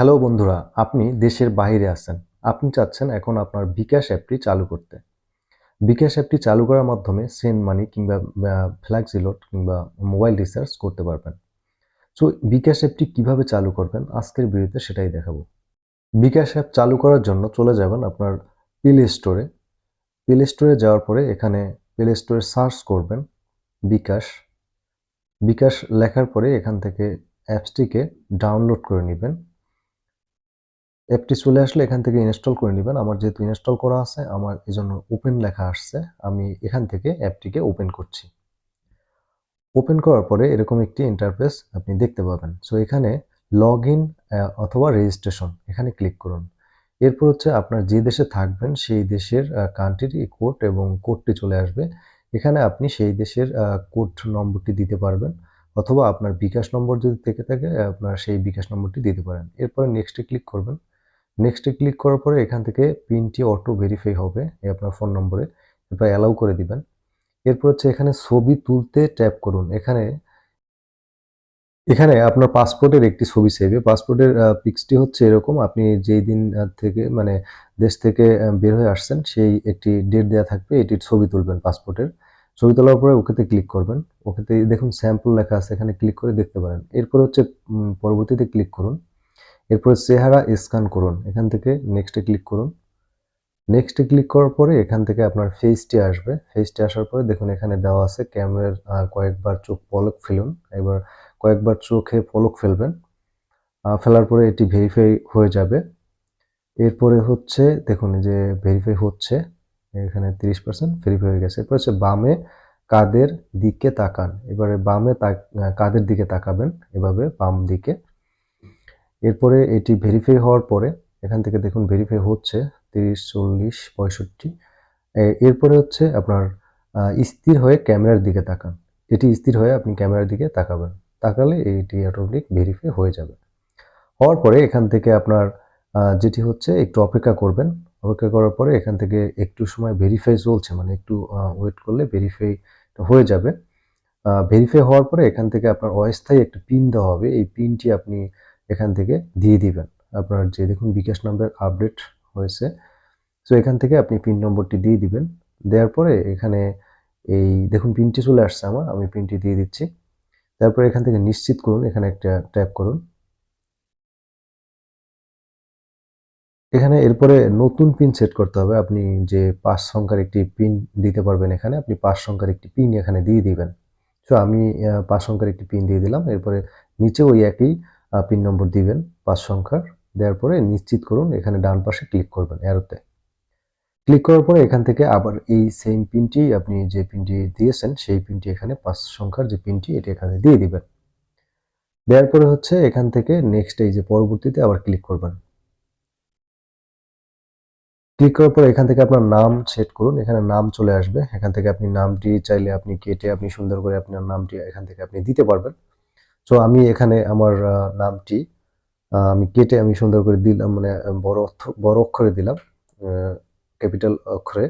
Hello বন্ধুরা, আপনি দেশের বাইরে আছেন। আপনি চাচ্ছেন এখন আপনার বিকাশ অ্যাপটি চালু করতে। বিকাশ অ্যাপটি চালু করার মাধ্যমে সেন্ড মানি কিংবা ফ্ল্যাক্সিলোড কিংবা মোবাইল রিচার্জ করতে পারবেন। সো, বিকাশ অ্যাপটি কীভাবে চালু করবেন আজকের ভিডিওতে সেটাই দেখাবো। বিকাশ অ্যাপ চালু করার জন্য চলে যাবেন আপনার প্লে স্টোরে প্লে স্টোরে যাওয়ার পরে এখানে প্লে স্টোরে সার্চ করবেন বিকাশ। বিকাশ লেখার পরে এখান থেকে অ্যাপসটিকে ডাউনলোড করে নেবেন। অ্যাপটি চলে আসলে এখান থেকে ইনস্টল করে নেবেন। আমার যেহেতু ইনস্টল করা আছে, আমার এই জন্য ওপেন লেখা আসছে। আমি এখান থেকে অ্যাপটিকে ওপেন করছি। ওপেন করার পরে এরকম একটি ইন্টারফেস আপনি দেখতে পাবেন। সো এখানে লগ ইন অথবা রেজিস্ট্রেশন এখানে ক্লিক করুন। এরপর হচ্ছে আপনার যে দেশে থাকবেন, সেই দেশের কান্ট্রির কোড এবং কোডটি চলে আসবে। এখানে আপনি সেই দেশের কোড নম্বরটি দিতে পারবেন। অথবা আপনার বিকাশ নম্বর যদি থেকে থাকে, আপনার সেই বিকাশ নম্বরটি দিতে পারেন। এরপরে নেক্সটে ক্লিক করবেন। নেক্সটে ক্লিক করার পরে এখান থেকে পিনটি অটো ভেরিফাই হবে আপনার ফোন নম্বরে, এরপর অ্যালাউ করে দিবেন। এরপর হচ্ছে এখানে ছবি তুলতে ট্যাপ করুন। এখানে এখানে আপনার পাসপোর্টের একটি ছবি চাইবে পাসপোর্টের পিক্সটি হচ্ছে এরকম, আপনি যেই দিন থেকে মানে দেশ থেকে বের হয়ে আসছেন, সেই একটি ডেট দেওয়া থাকবে, এটির ছবি তুলবেন পাসপোর্টের ছবি তোলার পরে ওকেতে ক্লিক করবেন। ওকেতে দেখুন স্যাম্পল লেখা আছে, এখানে ক্লিক করে দেখতে পারেন। এরপর হচ্ছে পরবর্তীতে ক্লিক করুন। এরপরে চেহারা স্ক্যান করুন, এখান থেকে নেক্সটে ক্লিক করুন। নেক্সটে ক্লিক করার পরে এখান থেকে আপনার ফেসটি আসবে। ফেসটি আসার পরে দেখুন এখানে দেওয়া আছে ক্যামেরার কয়েকবার চোখ পলক ফেলুন। এবার কয়েকবার চোখে পলক ফেলবেন। ফেলার পরে এটি ভেরিফাই হয়ে যাবে। এরপরে হচ্ছে, দেখুন যে ভেরিফাই হচ্ছে, এখানে তিরিশ পার্সেন্ট ভেরিফাই হয়ে গেছে। এরপর হচ্ছে বামে কাদের দিকে তাকান। এবারে বামে কাদের দিকে তাকাবেন? এভাবে বাম দিকে। এরপরে এটি ভেরিফাই হওয়ার পরে, এখান থেকে দেখুন ভেরিফাই হচ্ছে তিরিশ, চল্লিশ, পঁয়ষট্টি। এরপরে হচ্ছে আপনার স্থির হয়ে ক্যামেরার দিকে তাকান। এটি স্থির হয়ে আপনি ক্যামেরার দিকে তাকাবেন। তাকালে এটি অটোমেটিক ভেরিফাই হয়ে যাবে। হওয়ার পরে এখান থেকে আপনার যেটি হচ্ছে একটু অপেক্ষা করবেন। অপেক্ষা করার পরে এখান থেকে একটু সময় ভেরিফাই চলছে মানে একটু ওয়েট করলে ভেরিফাই হয়ে যাবে। ভেরিফাই হওয়ার পরে এখান থেকে আপনার অস্থায়ী একটা পিন দেওয়া হবে। এই পিনটি আপনি এখান থেকে দিয়ে দিবেন। আপনার যে দেখুন বিকাশ নাম্বার আপডেট হয়েছে। সো এখান থেকে আপনি পিন নম্বরটি দিয়ে দিবেন। দেওয়ার পরে এখানে এই দেখুন পিনটি চলে আসছে আমার, আমি পিনটি দিয়ে দিচ্ছি। তারপরে এখান থেকে নিশ্চিত করুন, এখানে একটা ট্যাপ করুন। এখানে এরপরে নতুন পিন সেট করতে হবে। আপনি যে পাঁচ সংখ্যার একটি পিন দিতে পারবেন এখানে, আপনি পাঁচ সংখ্যার একটি পিন এখানে দিয়ে দিবেন। সো আমি পাঁচ সংখ্যার একটি পিন দিয়ে দিলাম। এরপরে নিচে ওই একই পিন নম্বর দিবেন, পাঁচ সংখ্যার। দেওয়ার পরে নিশ্চিত করুন এখানে ডান পাশে ক্লিক করবেন অ্যারোতে ক্লিক করার পরে এখান থেকে আবার এই সেম পিনটি আপনি যে পিনটি দিয়েছেন, সেই পিনটি এখানে পাঁচ সংখ্যার যে পিনটি এটি এখানে দিয়ে দিবেন। দেওয়ার পরে হচ্ছে এখান থেকে নেক্সট এই যে পরবর্তীতে আবার ক্লিক করবেন। ক্লিক করার পর এখান থেকে আপনার নাম সেট করুন, এখানে নাম চলে আসবে। এখান থেকে আপনি নামটি চাইলে আপনি কেটে আপনি সুন্দর করে আপনার নামটি এখান থেকে আপনি দিতে পারবেন। সো আমি এখানে আমার নামটি আমি কেটে আমি সুন্দর করে দিলাম মানে বড় বড় অক্ষরে দিলাম ক্যাপিটাল অক্ষরে।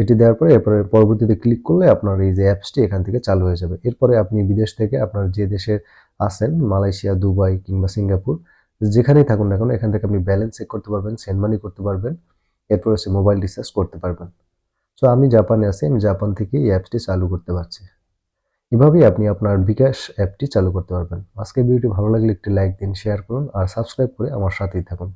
এটি দেওয়ার পরে এরপরে পরবর্তীতে ক্লিক করলে আপনার এই যে অ্যাপসটি এখান থেকে চালু হয়ে যাবে। এরপরে আপনি বিদেশ থেকে আপনার যে দেশে আছেন, মালয়েশিয়া, দুবাই কিংবা সিঙ্গাপুর, যেখানেই থাকুন না কেন, এখান থেকে আপনি ব্যালেন্স চেক করতে পারবেন, সেন্ড মানি করতে পারবেন, এরপর হচ্ছে মোবাইল রিচার্জ করতে পারবেন। সো আমি জাপানে আছি, আমি জাপান থেকে এই অ্যাপসটি চালু করতে পারছি। এভাবেই আপনি আপনার বিকাশ অ্যাপটি চালু করতে পারবেন। আজকে ভিডিওটি ভালো লাগলে একটি লাইক দিন শেয়ার করুন আর সাবস্ক্রাইব করে আমার সাথেই থাকুন।